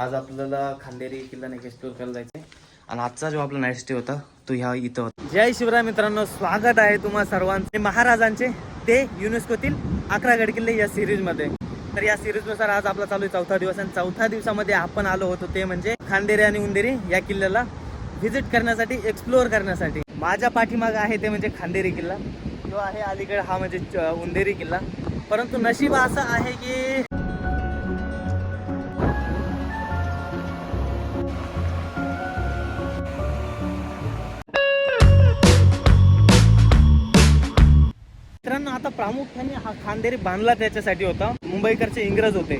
आज आपल्याला खांदेरी किल्ला नाही एक्सप्लोर करायला जायचंय. आणि आजचा जो आपला नाईट स्टे होता तो ह्या इथं होता. जय शिवराय मित्रांनो स्वागत आहे तुम्हा सर्वांचे. महाराजांचे ते युनेस्कोतील अकरा गड किल्ले या सिरीजमध्ये. तर या सिरीजनुसार आज आपला चालू आहे चौथा दिवस. आणि चौथ्या दिवसामध्ये आपण आलो होतो ते म्हणजे खांदेरी आणि उंदेरी या किल्ल्याला व्हिजिट करण्यासाठी एक्सप्लोअर करण्यासाठी. माझ्या पाठीमाग आहे ते म्हणजे खांदेरी किल्ला. जो आहे अलीकडे हा म्हणजे च- उंदेरी किल्ला. परंतु नशीब असं आहे की प्रामुख्याने हा खांदेरी बांधला त्याच्यासाठी होता. मुंबईकरचे इंग्रज होते.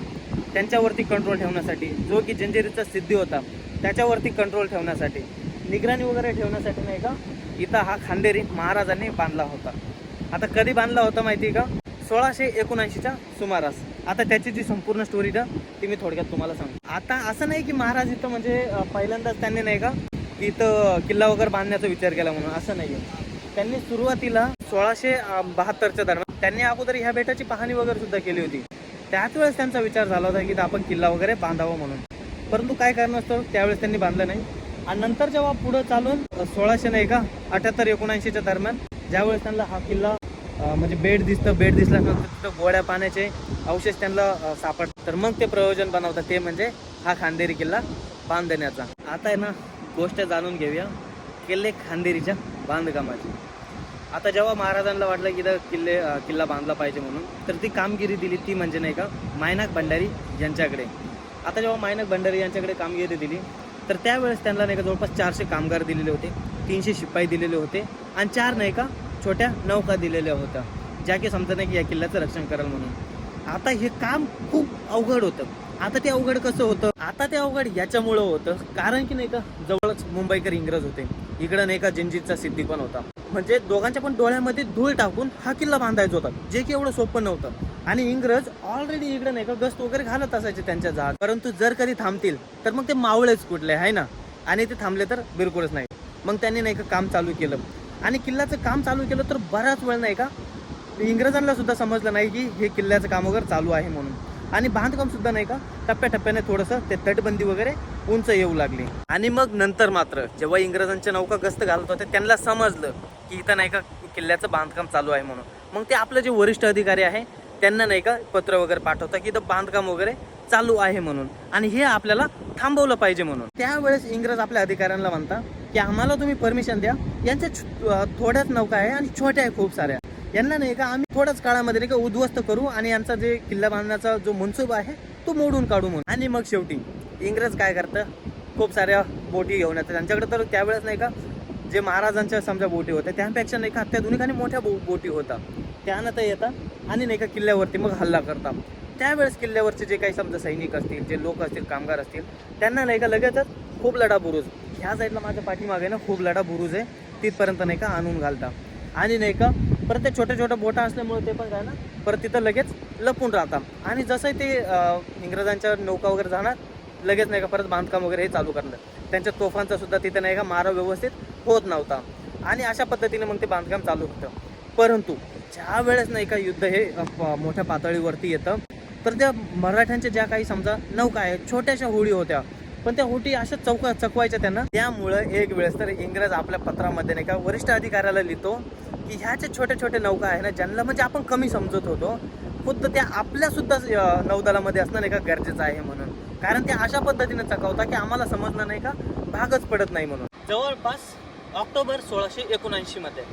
त्यांच्यावरती कंट्रोल ठेवण्यासाठी. जो की जंजिरीचा सिद्धी होता. त्याच्यावरती कंट्रोल ठेवण्यासाठी. निगराणी वगैरे ठेवण्यासाठी नाही का? इथं हा खांदेरी महाराजांनी बांधला होता. आता कधी बांधला होता माहिती आहे का? सोळाशे एकोणऐंशीच्या सुमारास. आता त्याची जी संपूर्ण स्टोरी ना ती मी थोडक्यात तुम्हाला सांगतो. आता असं नाही की महाराज इथं म्हणजे पहिल्यांदाच त्यांनी नाही का इथं किल्ला वगैरे बांधण्याचा विचार केला म्हणून. असं नाही त्यांनी सुरुवातीला सोळाशे बहात्तरच्या दरम्यान त्यांनी अगोदर ह्या बेटाची पाहणी वगैरे सुद्धा केली होती. त्याच वेळेस त्यांचा विचार झाला होता की आपण किल्ला वगैरे बांधावा म्हणून. परंतु काय कारण असतं? त्यावेळेस त्यांनी बांधलं नाही. आणि नंतर जेव्हा पुढं चालून सोळाशे नाही का? अठ्याहत्तर एकोणऐंशीच्या दरम्यान ज्यावेळेस त्यांना हा किल्ला म्हणजे बेड दिसतं बेड दिसल्यानंतर तिथं गोड्या पाण्याचे अवशेष त्यांना सापडतात. तर मग ते प्रयोजन बनवतात. ते म्हणजे हा खांदेरी किल्ला बांधण्याचा. आता आहे ना गोष्ट जाणून घेऊया. किल्ले खांदेरीच्या बांधकामाची. आता जेव्हा महाराजांना वाटलं की किल्ले किल्ला बांधला पाहिजे म्हणून तर ती कामगिरी दिली ती म्हणजे नाही का मायनाक भंडारी यांच्याकडे. आता जेव्हा मायनाक भंडारी यांच्याकडे कामगिरी दिली तर त्यावेळेस त्यांना नाही का जवळपास चारशे कामगार दिलेले होते तीनशे शिपाई दिलेले होते आणि चार नाही का छोट्या नौका दिलेल्या होत्या ज्या की समजा नाही की या किल्ल्याचं रक्षण कराल म्हणून. आता हे काम खूप अवघड होतं. आता ते अवघड कसं होतं? आता ते अवघड याच्यामुळं होतं कारण की नाही का जवळच मुंबईकर इंग्रज होते. इकडं नाही का जिंजितचा सिद्धी पण होता. म्हणजे दोघांच्या पण डोळ्यामध्ये धूळ टाकून हा किल्ला बांधायचा होता जे की एवढं सोपं नव्हतं. आणि इंग्रज ऑलरेडी इकडे नाही का गस्त वगैरे घालत असायचे त्यांच्या जहाज परंतु जर कधी थांबतील तर मग ते मावळेच कुठले आहे ना? आणि ते थांबले तर बिलकुलच नाही. मग त्यांनी नाही का काम चालू केलं. आणि किल्ल्याचं काम चालू केलं तर बराच वेळ नाही का इंग्रजांना सुद्धा समजलं नाही की हे किल्ल्याचं काम वगैरे चालू आहे म्हणून. आणि बांधकाम सुद्धा नाही का टप्प्याटप्प्याने थोडंसं ते तटबंदी वगैरे उंच येऊ लागली. आणि मग नंतर मात्र जेव्हा इंग्रजांच्या नौका गस्त घालत होत्या त्यांना समजलं की इथं नाही का किल्ल्याचं बांधकाम चालू आहे म्हणून. मग ते आपलं जे वरिष्ठ अधिकारी आहे त्यांना नाही का पत्र वगैरे पाठवता की इथं बांधकाम वगैरे चालू आहे म्हणून. आणि हे आपल्याला थांबवलं पाहिजे म्हणून. त्यावेळेस इंग्रज आपल्या अधिकाऱ्यांना म्हणता की आम्हाला तुम्ही परमिशन द्या. यांच्या थोड्याच नौका आहे आणि छोट्या आहे खूप साऱ्या. यांना नाही का आम्ही थोड्याच काळामध्ये नाही का उद्ध्वस्त करू आणि यांचा जे किल्ला बांधण्याचा जो मनसूब आहे तो मोडून काढू म्हणून. आणि मग शेवटी इंग्रज काय करतं? खूप साऱ्या बोटी घेऊन येतात. त्यांच्याकडे तर त्यावेळेस नाही का जे महाराजांच्या समजा बोटी होत्या त्यापेक्षा नाही का अत्याधुनिकाने मोठ्या बो बोटी होता त्यानं तर येतात आणि नाही का किल्ल्यावरती मग हल्ला करतात. त्यावेळेस किल्ल्यावरचे जे काही समजा सैनिक असतील जे लोक असतील कामगार असतील त्यांना नाही का लगेचच खूप लढा बुरुज. ह्या साईडला माझ्या पाठीमागे ना खूप लढा बुरुज आहे. तिथपर्यंत नाही का आणून घालता आणि नाही का परत ते छोट्या छोट्या बोटा असल्यामुळे ते पण काय ना परत तिथं लगेच लपून राहतात. आणि जसं ते इंग्रजांच्या नौका वगैरे जाणार लगेच नाही का परत बांधकाम वगैरे हे चालू करणार. त्यांच्या तोफांचा सुद्धा तिथं नाही का मारा व्यवस्थित होत नव्हता. आणि अशा पद्धतीने मग ते बांधकाम चालू होतं. परंतु ज्या वेळेस नाही का युद्ध हे मोठ्या पातळीवरती येतं तर त्या मराठ्यांच्या ज्या काही समजा नौका आहेत छोट्याशा होडी होत्या पण त्या होटी अशा चौका चकवायच्या त्यांना. त्यामुळं एक वेळेस तर इंग्रज आपल्या पत्रामध्ये नाही का वरिष्ठ अधिकाऱ्याला लिहितो की ह्या ज्या छोट्या छोट्या नौका आहे ना ज्यांना म्हणजे आपण कमी समजत होतो खुद्द त्या आपल्यासुद्धा नौदलामध्ये असणं नाही का गरजेचं आहे म्हणून. कारण ते अशा पद्धतीने चकवता की आम्हाला समजणं नाही का भागच पडत नाही म्हणून. जवळपास ऑक्टोबर सोळाशे एकोणऐंशी मध्ये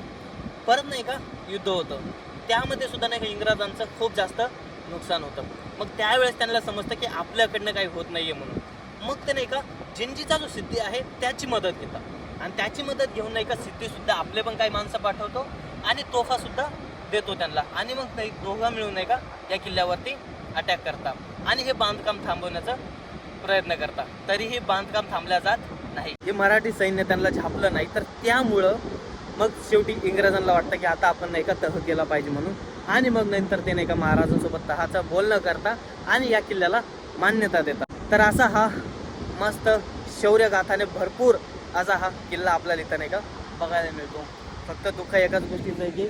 परत नाही का युद्ध होतं. त्यामध्ये सुद्धा नाही का इंग्रजांचं खूप जास्त नुकसान होतं. मग त्यावेळेस त्यांना समजतं की आपल्याकडनं काही होत नाहीये म्हणून. मग ते नाही का जिंजीचा जो सिद्धी आहे त्याची मदत घेतात. आणि त्याची मदत घेऊन नाही का सिद्धी सुद्धा आपले पण काही माणसं पाठवतो आणि तोफा सुद्धा देतो त्यांना. आणि मग नाही दोघं मिळून नाही का या किल्ल्यावरती अटॅक करतात. आणि हे बांधकाम थांबवण्याचा प्रयत्न करतात तरीही बांधकाम थांबल्या जात नाही. हे मराठी सैन्य त्यांना झापलं नाही तर त्यामुळं मग शेवटी इंग्रजांना वाटतं की आता आपण नाही का तह केला पाहिजे म्हणून. आणि मग नंतर ते नाही का महाराजांसोबत तहाचं बोलणं करता आणि या किल्ल्याला मान्यता देतात तर असा हा मस्त शौर्यगाथाने भरपूर असा हा किल्ला आपल्याला इथं नाही का बघायला मिळतो. फक्त दुःख एकाच गोष्टीचं आहे की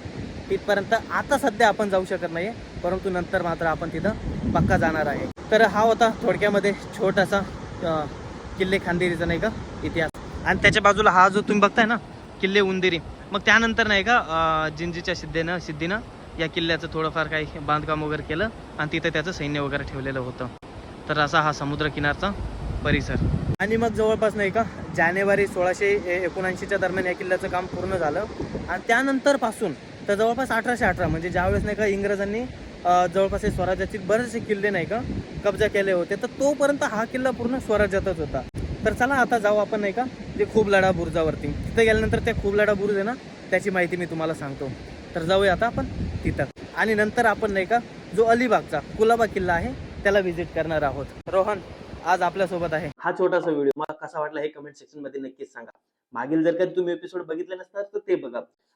तिथपर्यंत आता सध्या आपण जाऊ शकत नाही परंतु नंतर मात्र आपण तिथं पक्का जाणार आहे. तर हा होता थोडक्यामध्ये छोटासा किल्ले खांदेरीचा नाही का इतिहास. आणि त्याच्या बाजूला हा जो तुम्ही बघताय ना किल्ले उंदेरी. मग त्यानंतर नाही का जिंजीच्या सिद्धेनं सिद्धीनं या किल्ल्याचं थोडंफार काही बांधकाम वगैरे केलं आणि तिथे त्याचं सैन्य वगैरे ठेवलेलं होतं. तर असा हा समुद्र किनारचा परिसर. आणि मग जवळपास नाही का जानेवारी सोळाशे एकोणऐंशीच्या दरम्यान या किल्ल्याचं काम पूर्ण झालं. आणि त्यानंतरपासून तर जवळपास अठराशे अठरा म्हणजे ज्यावेळेस नाही का इंग्रजांनी जवळपास हे स्वराज्याचे बरेचसे किल्ले नाही का कब्जा केले होते. तर तोपर्यंत हा किल्ला पूर्ण स्वराज्यातच होता. तर चला आता जाऊ आपण नाही का ते खूप लढा बुरुजावरती. तिथे गेल्यानंतर त्या खूप लढा बुरुज आहे ना त्याची माहिती मी तुम्हाला सांगतो. तर जाऊया आता आपण तिथं. आणि नंतर आपण नाही का जो अलिबागचा कुलाबा किल्ला आहे त्याला व्हिजिट करणार आहोत. रोहन आज आपल्यासोबत आहे. हा छोटासा व्हिडिओ मला कसा वाटला हे कमेंट सेक्शनमध्ये नक्कीच सांगा. मागील जर काही तुम्ही एपिसोड बघितले नसतात तर ते बघा.